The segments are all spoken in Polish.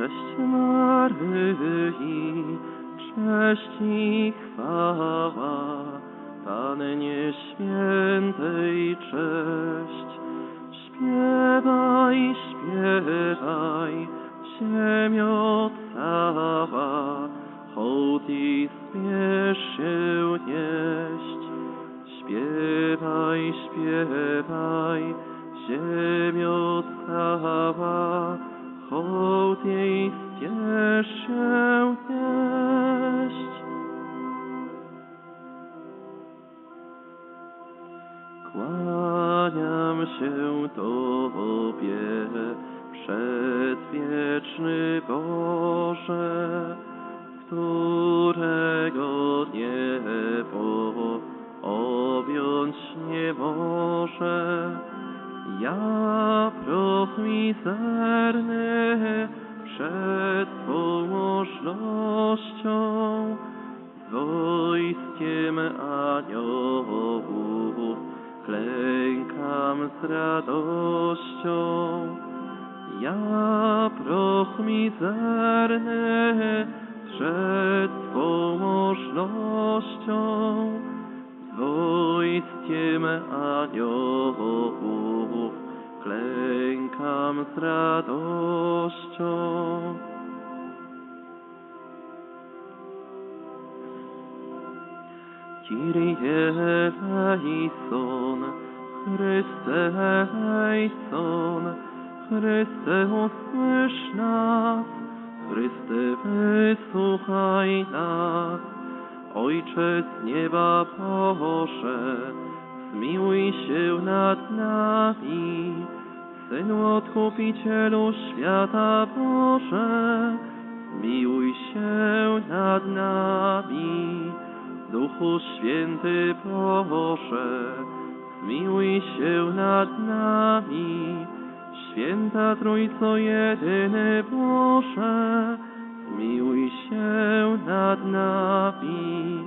Cześć Maryi, cześć i chwała, Pannie Świętej cześć. Śpiewaj, śpiewaj, ziemio cała, hołd i śmiesz się nieść. Śpiewaj, śpiewaj, ziemio cała, hołd jej śmiesz się nieść. Kłaniam się Tobie, przedwieczny Boże, którego niebo objąć nie może. Ja proch mizerny Kyrie eleison, Chryste eleison, Chryste usłysz nas, Chryste wysłuchaj nas. Ojcze z nieba Boże, zmiłuj się nad nami. Synu Odkupicielu świata Boże, zmiłuj się nad nami. Duchu Święty Boże, zmiłuj się nad nami. Święta Trójco jedyny Boże, zmiłuj się nad nami.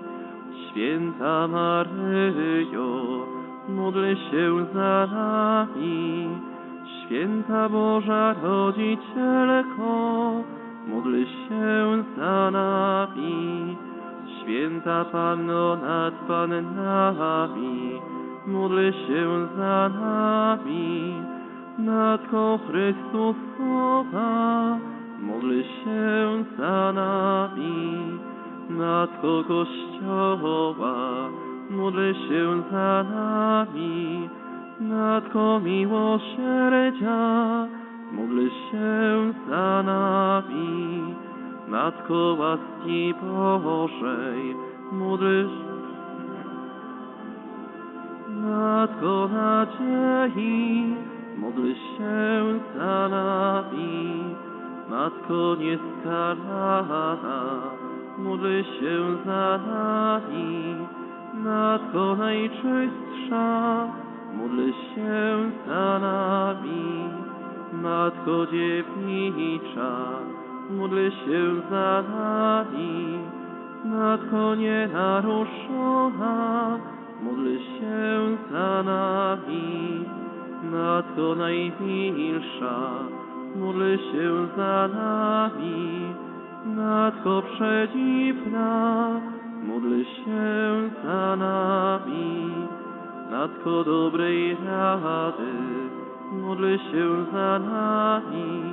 Święta Maryjo, módl się za nami. Święta Boża Rodzicielko, módl się za nami. Święta Panno nad Pannami, módl się za nami. Matko Chrystusowa, módl się za nami. Matko Kościoła, módl się za nami. Matko miłosierdzia, módl się za nami. Matko łaski Bożej, módl. Matko nadziei, módl się za nami. Matko nieskalana, módl się za nami. Matko najczystsza, módl się za nami. Matko dziewnicza, módl się za nami. Matko nienaruszona, módl się za nami. Matko najmilsza, módl się za nami. Matko przedziwna, módl się za nami. Matko dobrej rady, módl się za nami.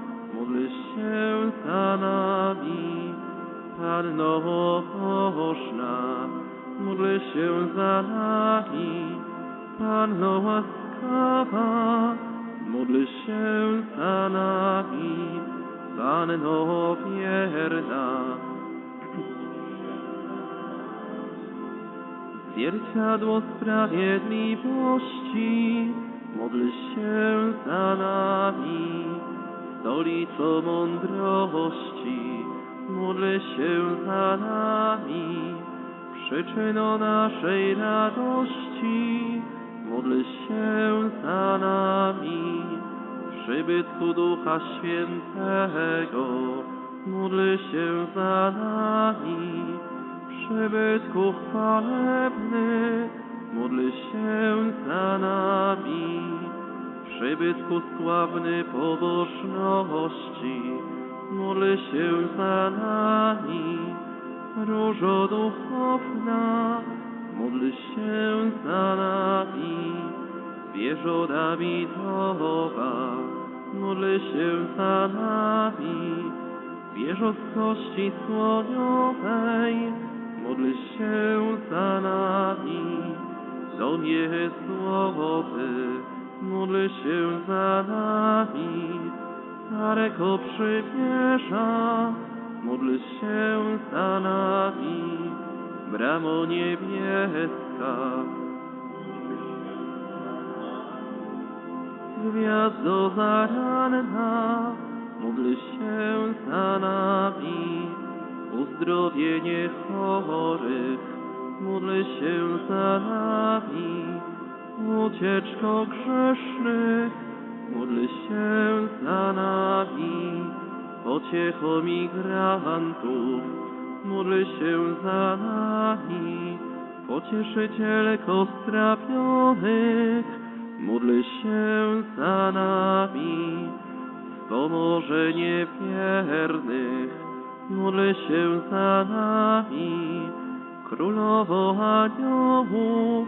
módl się za nami. Panno pobożna, módl się za nami. Panno łaskawa, módl się za nami. Panno wierna, zwierciadło sprawiedliwości, módl się za nami. Stolico mądrości, módl się za nami. Przyczyno naszej radości, módl się za nami. Przybytku Ducha Świętego, módl się za nami. Przybytku chwalebny, módl się za nami. Przybytku sławny pobożności, módl się za nami. Różo duchowna, módl się za nami. Wieżo Dawidowa, módl się za nami. Wieżo z kości słoniowej, módl się za nami. Domie złoty, módl się za nami. Starego przymierza, módl się za nami. Bramo niebieska, Gwiazdo zaranna, módl się za nami. Uzdrowienie chorych, módl się za nami. Ucieczko grzesznych, módl się za nami. Pociecho migrantów, módl się za nami. Pocieszycielko strapionych, módl się za nami. Wspomożenie wiernych, módl się za nami. Królowo aniołów,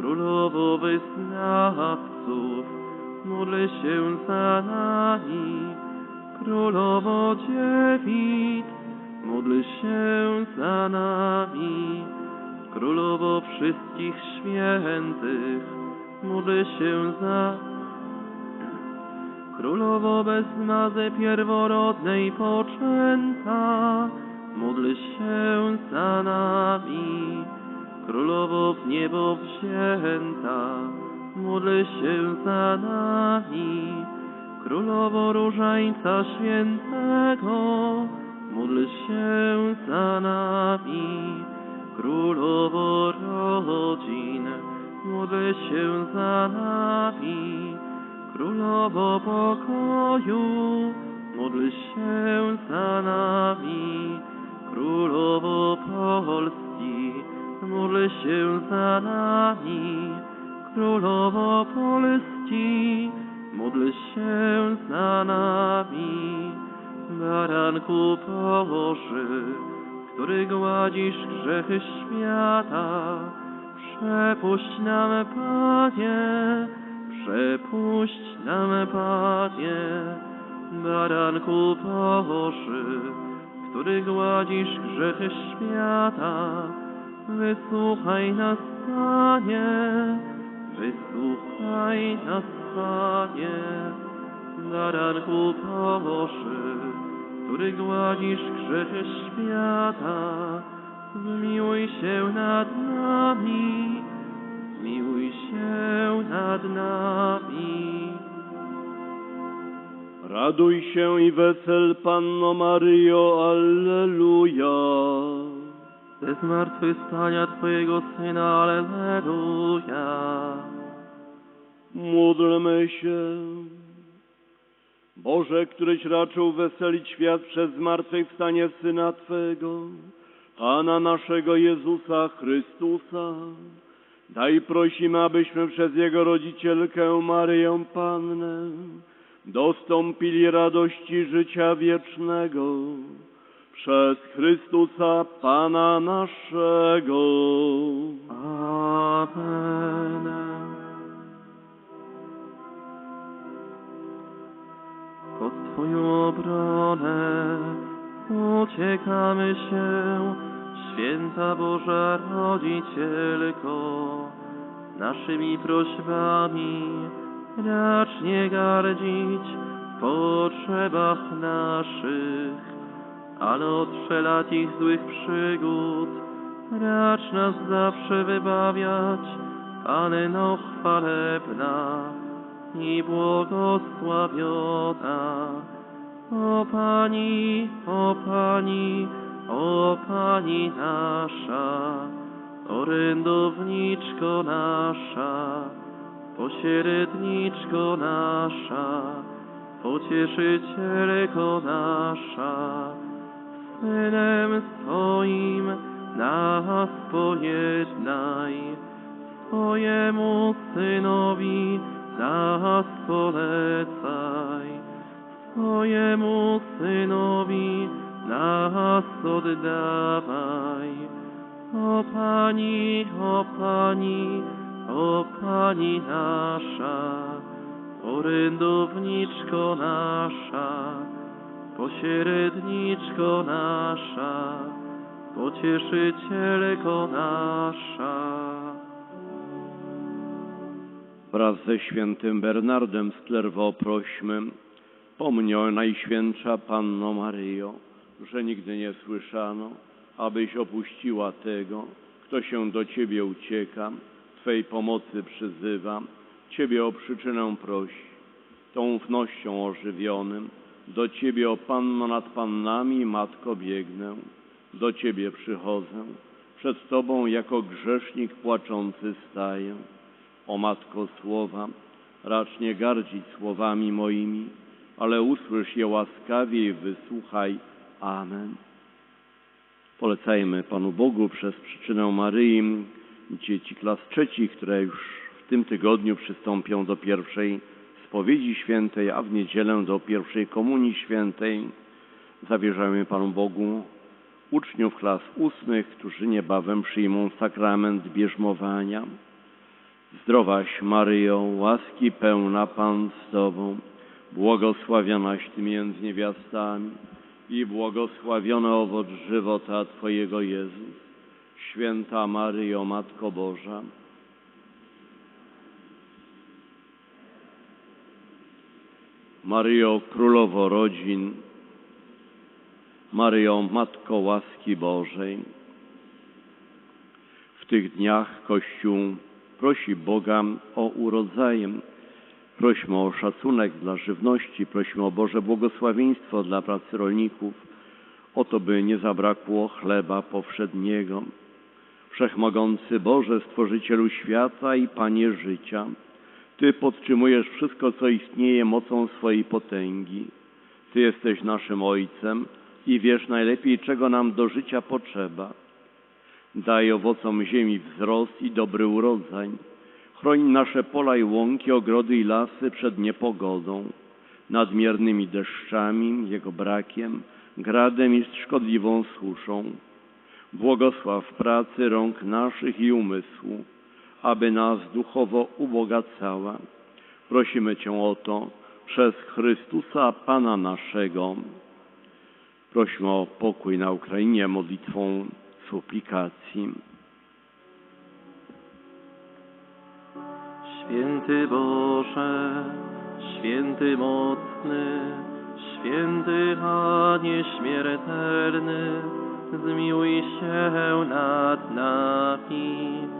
Królowo wyznawców, módl się za nami. Królowo dziewic, módl się za nami. Królowo wszystkich świętych, módl się za Królowo bez mazy pierworodnej poczęta, módl się za nami. Królowo w niebo wzięta, módl się za nami. Królowo różańca świętego, módl się za nami. Królowo rodzin, módl się za nami. Królowo pokoju, módl się za nami. Królowo Polski, módl się za nami. Królowo Polski, módl się za nami. Baranku Boży, który gładzisz grzechy świata, przepuść nam, Panie, przepuść nam, Panie. Baranku Boży, który gładzisz grzechy świata, wysłuchaj nas, Panie, wysłuchaj nas, Panie. Baranku Boży, który gładzisz grzechy świata, zmiłuj się nad nami, zmiłuj się nad nami. Raduj się i wesel, Panno Maryjo, Alleluja. Ze zmartwychwstania Twojego Syna, Alleluja. Módlmy się. Boże, któryś raczył weselić świat przez zmartwychwstanie Syna Twego, Pana naszego Jezusa Chrystusa, daj prosimy, abyśmy przez Jego rodzicielkę Maryję Pannę dostąpili radości życia wiecznego przez Chrystusa Pana naszego. Amen. Pod Twoją obronę uciekamy się, święta Boża Rodzicielko, naszymi prośbami racz nie gardzić w potrzebach naszych, ale od wszelakich złych przygód racz nas zawsze wybawiać, Panno chwalebna i błogosławiona. O Pani, o Pani, o Pani nasza, orędowniczko nasza, pośredniczko nasza, pocieszycielko nasza, Synem swoim nas pojednaj, Twojemu Synowi nas polecaj, Twojemu Synowi nas oddawaj. O Pani, o Pani, o Pani nasza, orędowniczko nasza, pośredniczko nasza, pocieszycielko nasza. Wraz ze świętym Bernardem z Clairvaux prośmy, pomnij o Najświętsza Panno Maryjo, że nigdy nie słyszano, abyś opuściła tego, kto się do Ciebie ucieka, Twej pomocy przyzywa, Ciebie o przyczynę prosi. Tą ufnością ożywionym, do Ciebie, o Panno nad Pannami, Matko biegnę, do Ciebie przychodzę, przed Tobą jako grzesznik płaczący staję. O Matko Słowa, racz nie gardzić słowami moimi, ale usłysz je łaskawie i wysłuchaj. Amen. Polecajmy Panu Bogu przez przyczynę Maryi dzieci klas trzecich, które już w tym tygodniu przystąpią do pierwszej spowiedzi świętej, a w niedzielę do pierwszej komunii świętej. Zawierzamy Panu Bogu uczniów klas ósmych, którzy niebawem przyjmą sakrament bierzmowania. Zdrowaś Maryjo, łaski pełna Pan z Tobą, błogosławionaś Ty między niewiastami i błogosławiony owoc żywota Twojego Jezus. Święta Maryjo, Matko Boża, Maryjo, Królowo rodzin, Maryjo, Matko łaski Bożej. W tych dniach Kościół prosi Boga o urodzajem. Prośmy o szacunek dla żywności, prośmy o Boże błogosławieństwo dla pracy rolników, o to, by nie zabrakło chleba powszedniego. Wszechmogący Boże, Stworzycielu świata i Panie życia, Ty podtrzymujesz wszystko, co istnieje mocą swojej potęgi. Ty jesteś naszym Ojcem i wiesz najlepiej, czego nam do życia potrzeba. Daj owocom ziemi wzrost i dobry urodzaj. Chroń nasze pola i łąki, ogrody i lasy przed niepogodą, nadmiernymi deszczami, jego brakiem, gradem i szkodliwą suszą. Błogosław pracy rąk naszych i umysłu, aby nas duchowo ubogacała. Prosimy Cię o to przez Chrystusa Pana naszego. Prośmy o pokój na Ukrainie modlitwą suplikacji. Święty Boże, święty mocny, święty a nieśmiertelny, zmiłuj się nad nami.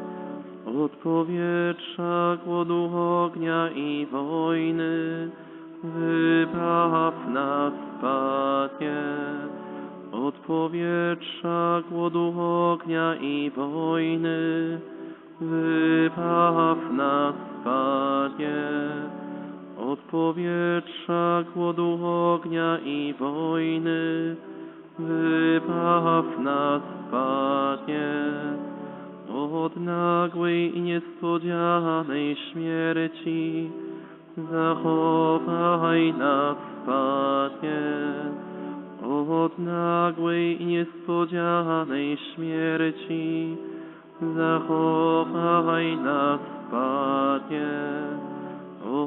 Od powietrza, głodu ognia i wojny, wybaw nas, Panie. Od powietrza, głodu ognia i wojny, wybaw nas, Panie. Od powietrza, głodu ognia i wojny, wybaw nas, Panie. Od nagłej i niespodzianej śmierci. Zachowaj nas, Panie, od nagłej i niespodzianej śmierci. Zachowaj nas, Panie,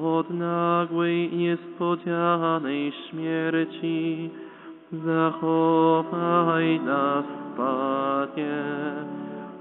od nagłej i niespodzianej śmierci. Zachowaj nas, Panie.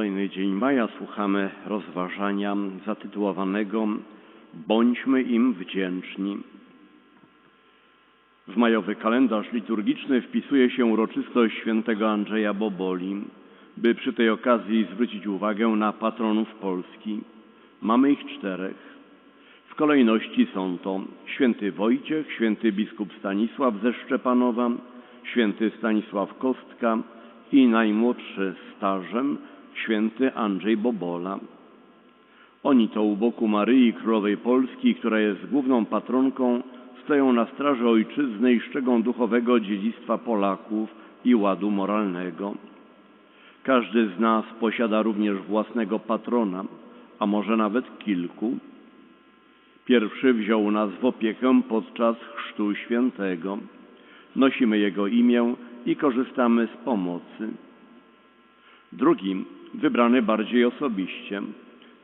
Kolejny dzień maja słuchamy rozważania zatytułowanego Bądźmy im wdzięczni. W majowy kalendarz liturgiczny wpisuje się uroczystość świętego Andrzeja Boboli, by przy tej okazji zwrócić uwagę na patronów Polski. Mamy ich czterech. W kolejności są to święty Wojciech, święty biskup Stanisław ze Szczepanowa, święty Stanisław Kostka i najmłodszy starzem święty Andrzej Bobola. Oni to u boku Maryi Królowej Polski, która jest główną patronką, stoją na straży ojczyzny i szczegą duchowego dziedzictwa Polaków i ładu moralnego. Każdy z nas posiada również własnego patrona, a może nawet kilku. Pierwszy wziął nas w opiekę podczas chrztu świętego. Nosimy jego imię i korzystamy z pomocy. Drugim, wybrany bardziej osobiście,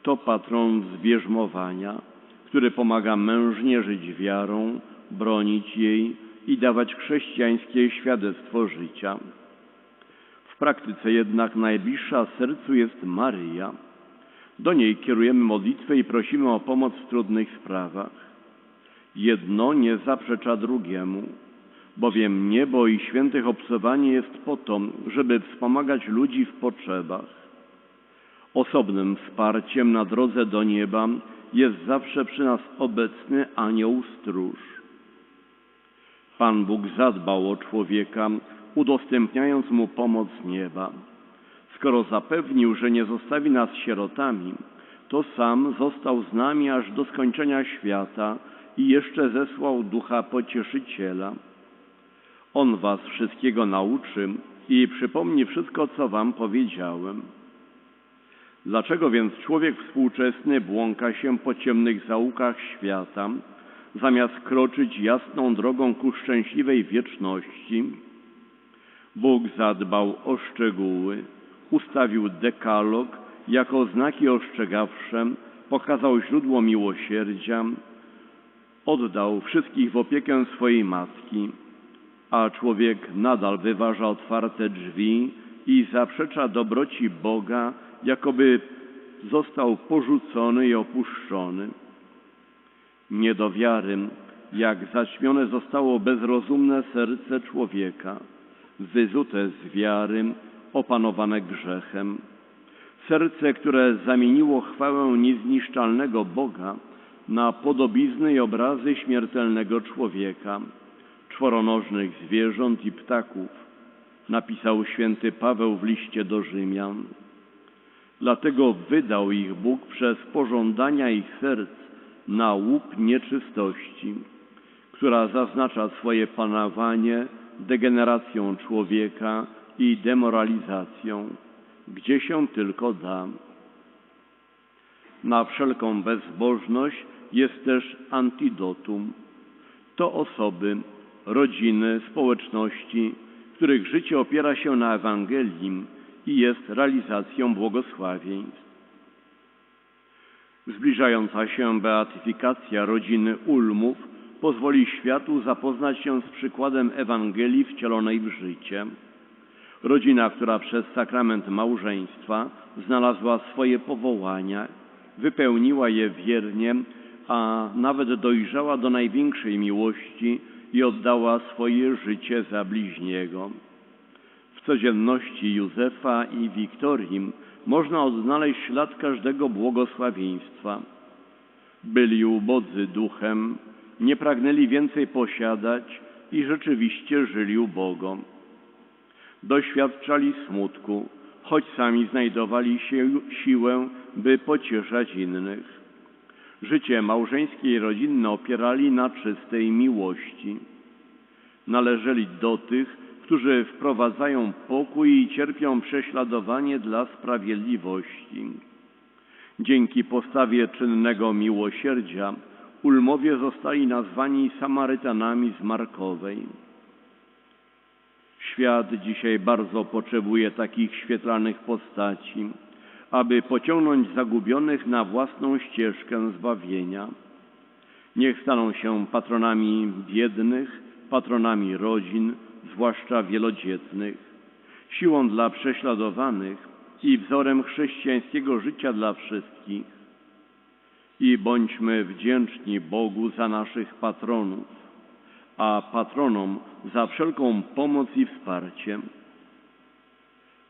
to patron zbierzmowania, który pomaga mężnie żyć wiarą, bronić jej i dawać chrześcijańskie świadectwo życia. W praktyce jednak najbliższa sercu jest Maryja. Do niej kierujemy modlitwę i prosimy o pomoc w trudnych sprawach. Jedno nie zaprzecza drugiemu, bowiem niebo i świętych obcowanie jest po to, żeby wspomagać ludzi w potrzebach. Osobnym wsparciem na drodze do nieba jest zawsze przy nas obecny anioł stróż. Pan Bóg zadbał o człowieka, udostępniając mu pomoc nieba. Skoro zapewnił, że nie zostawi nas sierotami, to sam został z nami aż do skończenia świata i jeszcze zesłał ducha pocieszyciela. On was wszystkiego nauczy i przypomni wszystko, co wam powiedziałem. Dlaczego więc człowiek współczesny błąka się po ciemnych zaułkach świata, zamiast kroczyć jasną drogą ku szczęśliwej wieczności? Bóg zadbał o szczegóły, ustawił dekalog jako znaki ostrzegawcze, pokazał źródło miłosierdzia, oddał wszystkich w opiekę swojej matki, a człowiek nadal wyważa otwarte drzwi i zaprzecza dobroci Boga, jakoby został porzucony i opuszczony. Nie do wiary, jak zaćmione zostało bezrozumne serce człowieka, wyzute z wiary, opanowane grzechem. Serce, które zamieniło chwałę niezniszczalnego Boga na podobizny i obrazy śmiertelnego człowieka, czworonożnych zwierząt i ptaków, napisał święty Paweł w liście do Rzymian. Dlatego wydał ich Bóg przez pożądania ich serc na łup nieczystości, która zaznacza swoje panowanie degeneracją człowieka i demoralizacją, gdzie się tylko da. Na wszelką bezbożność jest też antidotum. To osoby, rodziny, społeczności, których życie opiera się na Ewangelii i jest realizacją błogosławieństw. Zbliżająca się beatyfikacja rodziny Ulmów pozwoli światu zapoznać się z przykładem Ewangelii wcielonej w życie. Rodzina, która przez sakrament małżeństwa znalazła swoje powołania, wypełniła je wiernie, a nawet dojrzała do największej miłości i oddała swoje życie za bliźniego. W codzienności Józefa i Wiktorii można odnaleźć ślad każdego błogosławieństwa. Byli ubodzy duchem, nie pragnęli więcej posiadać i rzeczywiście żyli ubogo. Doświadczali smutku, choć sami znajdowali się siłę, by pocieszać innych. Życie małżeńskie i rodzinne opierali na czystej miłości. Należeli do tych, którzy wprowadzają pokój i cierpią prześladowanie dla sprawiedliwości. Dzięki postawie czynnego miłosierdzia Ulmowie zostali nazwani Samarytanami z Markowej. Świat dzisiaj bardzo potrzebuje takich świetlanych postaci, aby pociągnąć zagubionych na własną ścieżkę zbawienia. Niech staną się patronami biednych, patronami rodzin, zwłaszcza wielodzietnych, siłą dla prześladowanych i wzorem chrześcijańskiego życia dla wszystkich. I bądźmy wdzięczni Bogu za naszych patronów, a patronom za wszelką pomoc i wsparcie.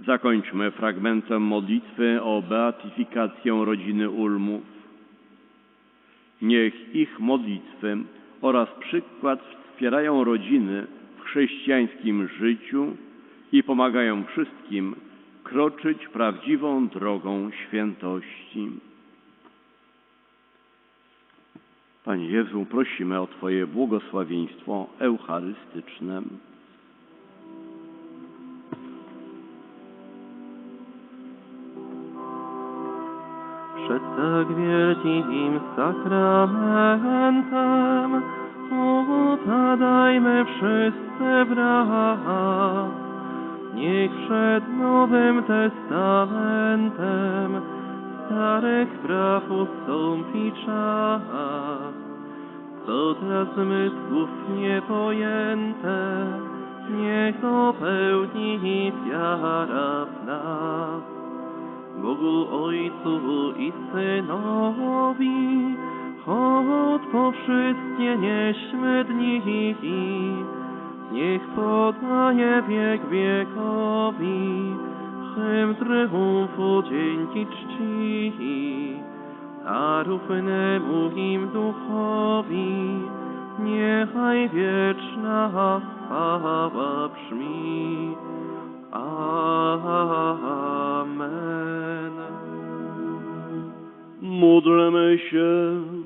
Zakończmy fragmentem modlitwy o beatyfikację rodziny Ulmów. Niech ich modlitwy oraz przykład wspierają rodziny chrześcijańskim życiu i pomagają wszystkim kroczyć prawdziwą drogą świętości. Panie Jezu, prosimy o Twoje błogosławieństwo eucharystyczne. Przed tak wielkim sakramentem upadajmy wszyscy wraz. Niech przed Nowym Testamentem starych praw ustąpi czas. Co dla zmysłów niepojęte, niech dopełni wiara w nas. Bogu Ojcu i Synowi, choć po wszystkie nieśmy dni, niech podaje wiek wiekowi, hymn triumfu dzięki czci. A równemu im duchowi, niechaj wieczna chwała brzmi. Amen. Módlmy się.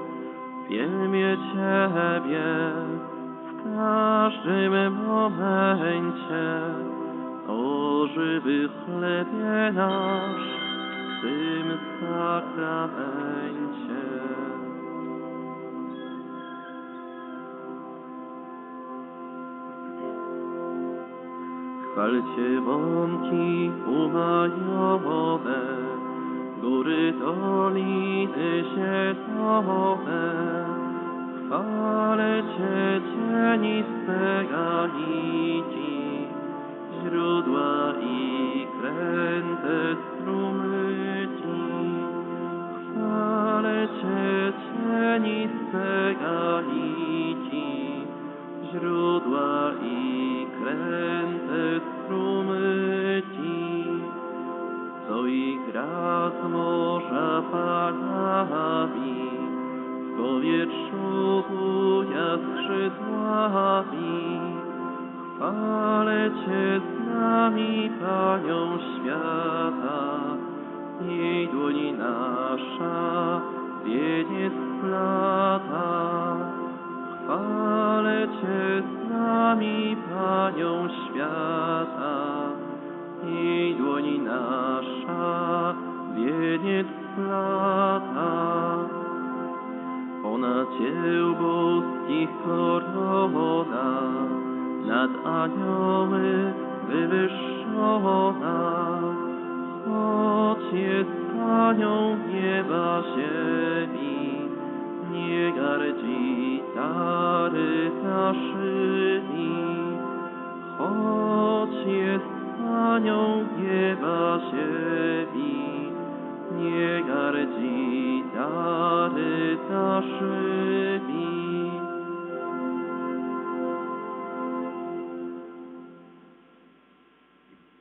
Wielbię Ciebie w każdym momencie, o żywy chlebie nasz, w tym sakramencie. Chwalcie łąki umajowe, góry doliny zielone. Chwalcie cieniste ganici, źródła i kręte strumyki. Chwalcie cieniste ganici, źródła i kręte strumyki, co i gra z morza falami, w powietrzu buja skrzydłami. Chwalcie z nami Panią świata, jej dłoni nasza wieniec plata. Chwalcie z nami Panią świata, jej dłoni nasza wieniec plata. Ona dzieł boskich korona, nad anioły wywyższona, jest Panią nieba ziemi, nie gardzi dary naszymi, choć jest Panią nieba ziemi, nie gardzi dary naszymi.